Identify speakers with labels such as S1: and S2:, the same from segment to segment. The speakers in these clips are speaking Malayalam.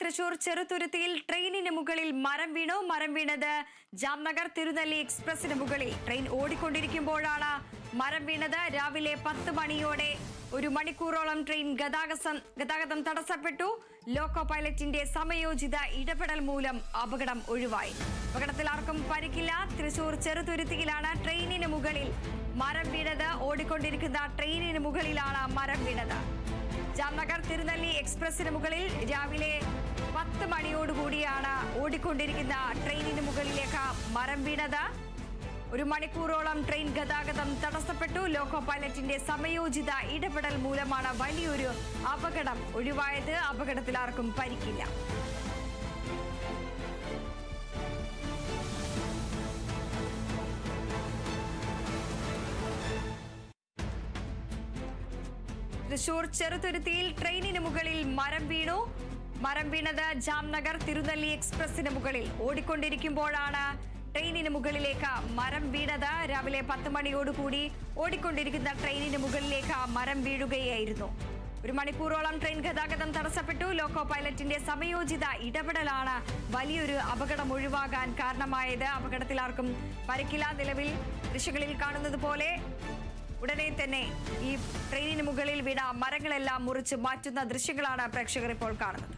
S1: തൃശൂർ ചെറുതുരുത്തിയിൽ ട്രെയിനിന് മുകളിൽ മരം വീണു. മരം വീണത് ജാംനഗർ തിരുനെല്ലി എക്സ്പ്രസിന് മുകളിൽ. ട്രെയിൻ ഓടിക്കൊണ്ടിരിക്കുമ്പോഴാണ് മരം വീണത്. രാവിലെ പത്ത് മണിയോടെ ഒരു മണിക്കൂറോളം ട്രെയിൻ ഗതാഗതം ഗതാഗതം തടസ്സപ്പെട്ടു. ലോക്കോ പൈലറ്റിന്റെ സമയോചിത ഇടപെടൽ മൂലം അപകടം ഒഴിവായി. അപകടത്തിൽ ആർക്കും പരിക്കില്ല. തൃശൂർ ചെറുതുരുത്തിയിലാണ് ട്രെയിനിന് മുകളിൽ മരം വീണത്. ഓടിക്കൊണ്ടിരിക്കുന്ന ട്രെയിനിന് മുകളിലാണ് മരം വീണത്. ജാംനഗർ തിരുനെല്ലി എക്സ്പ്രസിന് മുകളിൽ രാവിലെ പത്ത് മണിയോടുകൂടിയാണ് ഓടിക്കൊണ്ടിരിക്കുന്ന ട്രെയിനിന് മുകളിലേക്ക് മരം വീണത്. ഒരു മണിക്കൂറോളം ട്രെയിൻ ഗതാഗതം തടസ്സപ്പെട്ടു. ലോക്കോ പൈലറ്റിന്റെ സമയോചിത ഇടപെടൽ മൂലമാണ് വലിയൊരു അപകടം ഒഴിവായത്. അപകടത്തിൽ ആർക്കും പരിക്കില്ല. തൃശൂർ ചെറുതുരുത്തിയിൽ ട്രെയിനിന് മുകളിൽ മരം വീണു. മരം വീണത് ജാംനഗർ തിരുനെല്ലി എക്സ്പ്രസിന് മുകളിൽ. ഓടിക്കൊണ്ടിരിക്കുമ്പോഴാണ് ട്രെയിനിന് മുകളിലേക്ക് മരം വീണത്. രാവിലെ പത്ത് മണിയോടുകൂടി ഓടിക്കൊണ്ടിരിക്കുന്ന ട്രെയിനിന് മുകളിലേക്ക് മരം വീഴുകയായിരുന്നു. ഒരു മണിക്കൂറോളം ട്രെയിൻ ഗതാഗതം തടസ്സപ്പെട്ടു. ലോക്കോ പൈലറ്റിന്റെ സമയോചിത ഇടപെടലാണ് വലിയൊരു അപകടം ഒഴിവാകാൻ കാരണമായത്. അപകടത്തിൽ ആർക്കും പരിക്കില്ല. നിലവിൽ ദൃശ്യങ്ങളിൽ കാണുന്നത് പോലെ ഉടനെ തന്നെ ഈ ട്രെയിനിന് മുകളിൽ വീണ മരങ്ങളെല്ലാം മുറിച്ച് മാറ്റുന്ന ദൃശ്യങ്ങളാണ് പ്രേക്ഷകർ ഇപ്പോൾ കാണുന്നത്.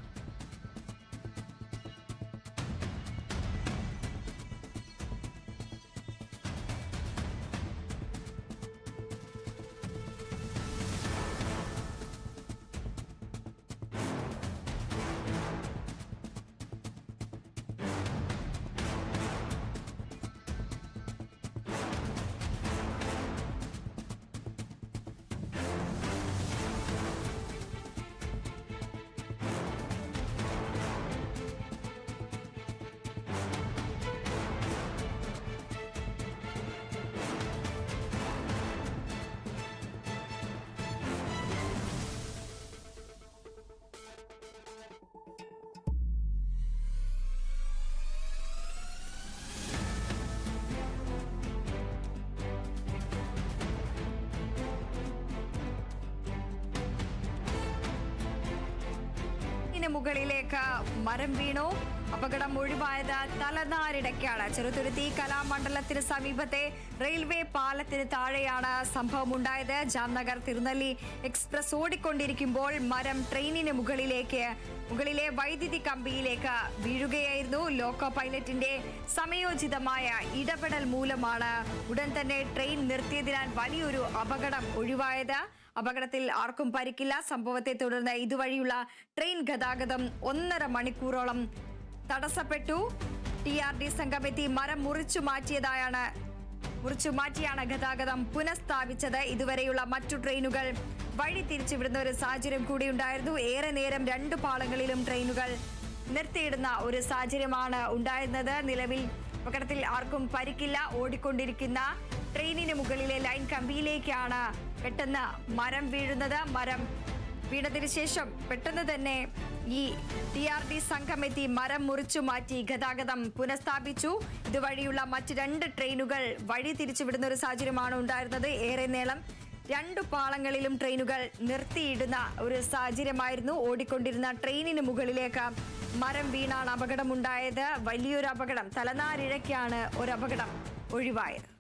S1: ഇതിന് മുകളിലേക്ക് മരം വീണു. അപകടം ഒഴിവായത് തലനാരിടയ്ക്കാണ്. ചെറുതുരുത്തി കലാമണ്ഡലത്തിന് സമീപത്തെ റെയിൽവേ പാലത്തിന് താഴെയാണ് സംഭവം ഉണ്ടായത് ജാംനഗർ തിരുനെല്ലി എക്സ്പ്രസ് ഓടിക്കൊണ്ടിരിക്കുമ്പോൾ മരം ട്രെയിനിന് മുകളിലേക്ക് മുകളിലെ വൈദ്യുതി കമ്പിയിലേക്ക് വീഴുകയായിരുന്നു. ലോക്കോ പൈലറ്റിന്റെ സമയോചിതമായ ഇടപെടൽ മൂലമാണ് ഉടൻ തന്നെ ട്രെയിൻ നിർത്തിയതിനാൽ വലിയൊരു അപകടം ഒഴിവായത്. അപകടത്തിൽ ആർക്കും പരിക്കില്ല. സംഭവത്തെ തുടർന്ന് ഇതുവഴിയുള്ള ട്രെയിൻ ഗതാഗതം ഒന്നര മണിക്കൂറോളം തടസ്സപ്പെട്ടു. ടി ആർ ഡി സംഘമെത്തി മരം മുറിച്ചു മാറ്റിയതായാണ് മുറിച്ചു മാറ്റിയാണ് ഗതാഗതം പുനഃസ്ഥാപിച്ചത്. ഇതുവരെയുള്ള മറ്റു ട്രെയിനുകൾ വഴി തിരിച്ചുവിടുന്ന ഒരു സാഹചര്യം കൂടി ഉണ്ടായിരുന്നു. ഏറെ നേരം രണ്ട് പാളങ്ങളിലും ട്രെയിനുകൾ നിർത്തിയിടുന്ന ഒരു സാഹചര്യമാണ് ഉണ്ടായിരുന്നത്. നിലവിൽ അപകടത്തിൽ ആർക്കും പരിക്കില്ല. ഓടിക്കൊണ്ടിരിക്കുന്ന ട്രെയിനിന് മുകളിലെ ലൈൻ കമ്പിയിലേക്കാണ് പെട്ടെന്ന് മരം വീഴുന്നത് മരം വീണതിന് ശേഷം പെട്ടെന്ന് തന്നെ ഈ ടി ആർ ഡി സംഘം എത്തി മരം മുറിച്ചു മാറ്റി ഗതാഗതം പുനഃസ്ഥാപിച്ചു. ഇതുവഴിയുള്ള മറ്റ് രണ്ട് ട്രെയിനുകൾ വഴി തിരിച്ചുവിടുന്ന ഒരു സാഹചര്യമാണ് ഉണ്ടായിരുന്നത്. ഏറെ നേരം രണ്ടു പാളങ്ങളിലും ട്രെയിനുകൾ നിർത്തിയിടുന്ന ഒരു സാഹചര്യമായിരുന്നു ഓടിക്കൊണ്ടിരുന്ന ട്രെയിനിന് മുകളിലേക്ക് മരം വീണാണ് അപകടമുണ്ടായത്. വലിയൊരു അപകടം തലനാരിഴയ്ക്കാണ് ഒരു അപകടം ഒഴിവായത്.